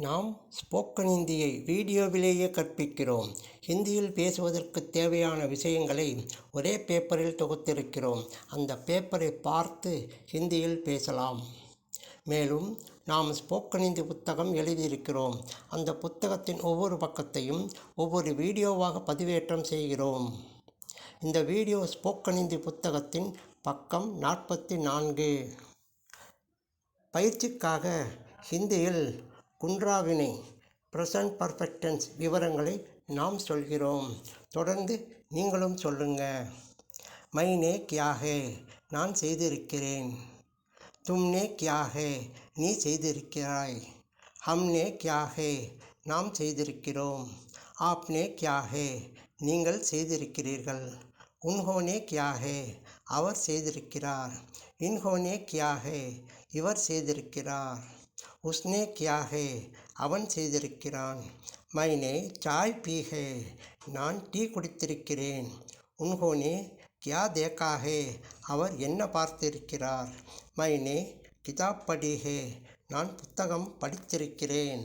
நாம் ஸ்போக்கன் இந்தியை வீடியோவிலேயே கற்பிக்கிறோம். ஹிந்தியில் பேசுவதற்கு தேவையான விஷயங்களை ஒரே பேப்பரில் தொகுத்திருக்கிறோம். அந்த பேப்பரை பார்த்து ஹிந்தியில் பேசலாம். மேலும் நாம் ஸ்போக்கன் இந்தி புத்தகம் எழுதியிருக்கிறோம். அந்த புத்தகத்தின் ஒவ்வொரு பக்கத்தையும் ஒவ்வொரு வீடியோவாக பதிவேற்றம் செய்கிறோம். இந்த வீடியோ ஸ்போக்கன் இந்தி புத்தகத்தின் பக்கம் நாற்பத்தி நான்கு. பயிற்சிக்காக ஹிந்தியில் குன்றாவினை ப்ரெசன்ட் பர்ஃபெக்டன்ஸ் விவரங்களை நாம் சொல்கிறோம். தொடர்ந்து நீங்களும் சொல்லுங்க. மைனே கியாகே நான் செய்திருக்கிறேன். தும்னே கியாகே நீ செய்திருக்கிறாய். ஹம்னே கியாகே நாம் செய்திருக்கிறோம். ஆப்னே கியாகே நீங்கள் செய்திருக்கிறீர்கள். உன்ஹோனே கியாகே அவர் செய்திருக்கிறார். இன்ஹோனே கியாகே இவர் செய்திருக்கிறார். உஸ்னே கியாகே அவன் செய்திருக்கிறான். மைனே சாய் பீஹே நான் டீ குடித்திருக்கிறேன். உன்ஹோனே கியா தேக்காகே அவர் என்ன பார்த்திருக்கிறார்? மைனே கிதாப் படிஹே நான் புத்தகம் படித்திருக்கிறேன்.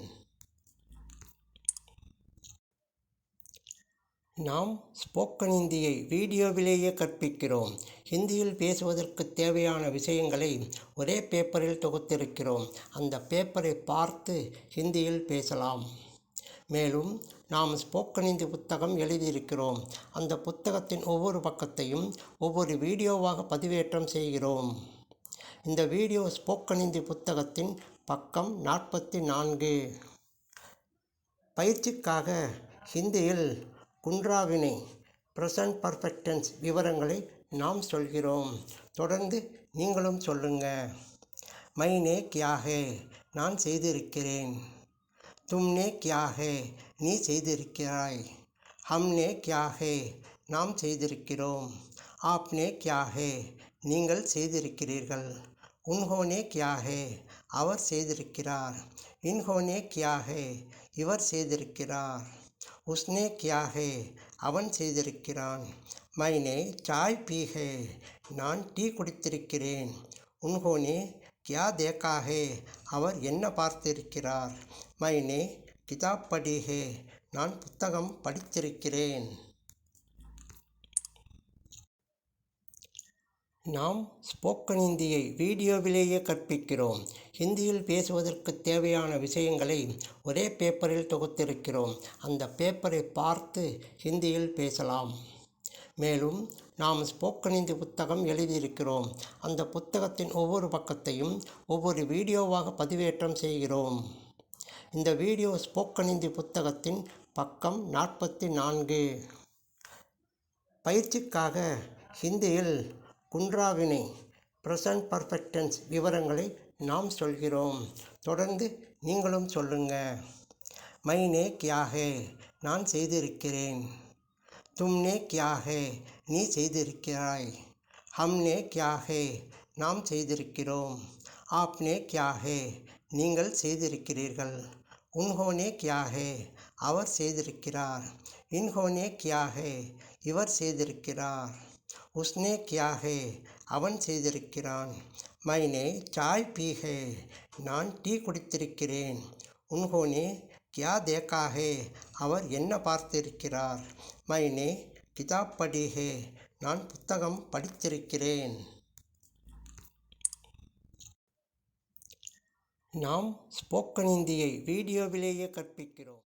நாம் ஸ்போக்கன் இந்தியை வீடியோவிலேயே கற்பிக்கிறோம். ஹிந்தியில் பேசுவதற்கு தேவையான விஷயங்களை ஒரே பேப்பரில் தொகுத்திருக்கிறோம். அந்த பேப்பரை பார்த்து ஹிந்தியில் பேசலாம். மேலும் நாம் ஸ்போக்கன் இந்தி புத்தகம் எழுதியிருக்கிறோம். அந்த புத்தகத்தின் ஒவ்வொரு பக்கத்தையும் ஒவ்வொரு வீடியோவாக பதிவேற்றம் செய்கிறோம். இந்த வீடியோ ஸ்போக்கன் இந்தி புத்தகத்தின் பக்கம் நாற்பத்தி நான்கு. பயிற்சிக்காக ஹிந்தியில் குன்றாவினை ப்ரெசன்ட் பர்ஃபெக்டன்ஸ் விவரங்களை நாம் சொல்கிறோம். தொடர்ந்து நீங்களும் சொல்லுங்க. மைனே கியாகே நான் செய்திருக்கிறேன். தும்னே கியாகே நீ செய்திருக்கிறாய். ஹம்னே கியாகே நாம் செய்திருக்கிறோம். ஆப்னே கியாகே நீங்கள் செய்திருக்கிறீர்கள். உன்ஹோனே கியாகே அவர் செய்திருக்கிறார். இன்ஹோனே கியாகே இவர் செய்திருக்கிறார். உஸ்னே கியாகே அவன் செய்திருக்கிறான். மைனே சாய் பீஹே நான் டீ குடித்திருக்கிறேன். உன்ஹோனே கியா தேக்காகே அவர் என்ன பார்த்திருக்கிறார்? மைனே கிதாப் படிஹே நான் புத்தகம் படித்திருக்கிறேன். நாம் ஸ்போக்கன் இந்தியை வீடியோவிலேயே கற்பிக்கிறோம். ஹிந்தியில் பேசுவதற்கு தேவையான விஷயங்களை ஒரே பேப்பரில் தொகுத்திருக்கிறோம். அந்த பேப்பரை பார்த்து ஹிந்தியில் பேசலாம். மேலும் நாம் ஸ்போக்கன் இந்தி புத்தகம் எழுதியிருக்கிறோம். அந்த புத்தகத்தின் ஒவ்வொரு பக்கத்தையும் ஒவ்வொரு வீடியோவாக பதிவேற்றம் செய்கிறோம். இந்த வீடியோ ஸ்போக்கன் இந்தி புத்தகத்தின் பக்கம் நாற்பத்தி நான்கு. பயிற்சிக்காக ஹிந்தியில் குன்றாவினை ப்ரெசன்ட் பர்ஃபெக்டன்ஸ் விவரங்களை நாம் சொல்கிறோம். தொடர்ந்து நீங்களும் சொல்லுங்க. மைனே கியாகே நான் செய்திருக்கிறேன். தும்னே கியாகே நீ செய்திருக்கிறாய். ஹம்னே கியாகே நாம் செய்திருக்கிறோம். ஆப்னே கியாகே நீங்கள் செய்திருக்கிறீர்கள். உன்ஹோனே கியாகே அவர் செய்திருக்கிறார். இன்ஹோனே கியாகே இவர் செய்திருக்கிறார். உஸ்னே கியாகே அவன் செய்திருக்கிறான். மைனே சாய் பீஹே நான் டீ குடித்திருக்கிறேன். உன்ஹோனே கியா தேக்காகே அவர் என்ன பார்த்திருக்கிறார்? மைனே கிதாப் படிஹே நான் புத்தகம் படித்திருக்கிறேன். நாம் ஸ்போக்கன் இந்தியை வீடியோவிலேயே கற்பிக்கிறோம்.